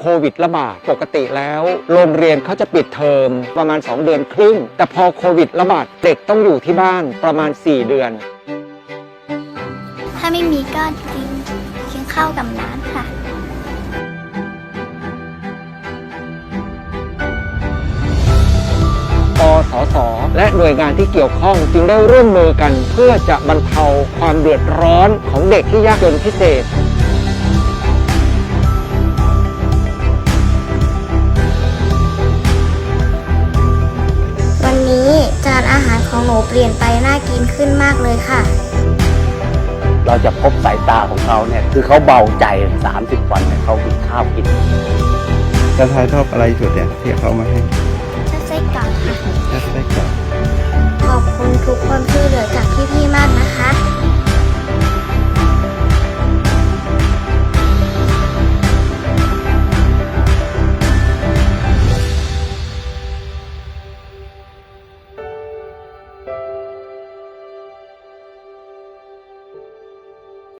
โควิดระบาดปกติแล้ว โรงเรียนเขาจะปิดเทอมประมาณ 2 เดือนครึ่ง แต่พอโควิดระบาดเด็กต้องอยู่ที่บ้านประมาณ 4 เดือน ถ้าไม่มีก็กินกินข้าวกับน้ำค่ะปสส และหน่วยงานที่เกี่ยวข้องจึงได้ร่วมมือกัน เพื่อจะบรรเทาความเดือดร้อนของเด็กที่ยากจนพิเศษานอาหารของหนูเปลี่ยนไปน่ากินขึ้นมากเลยค่ะ เราจะพบสายตาของเขาเนี่ย คือเขาเบาใจ 30 วันเนี่ยเขากินข้าวกินแล้วทายชอบอะไรสุดเนี่ยที่เขามาให้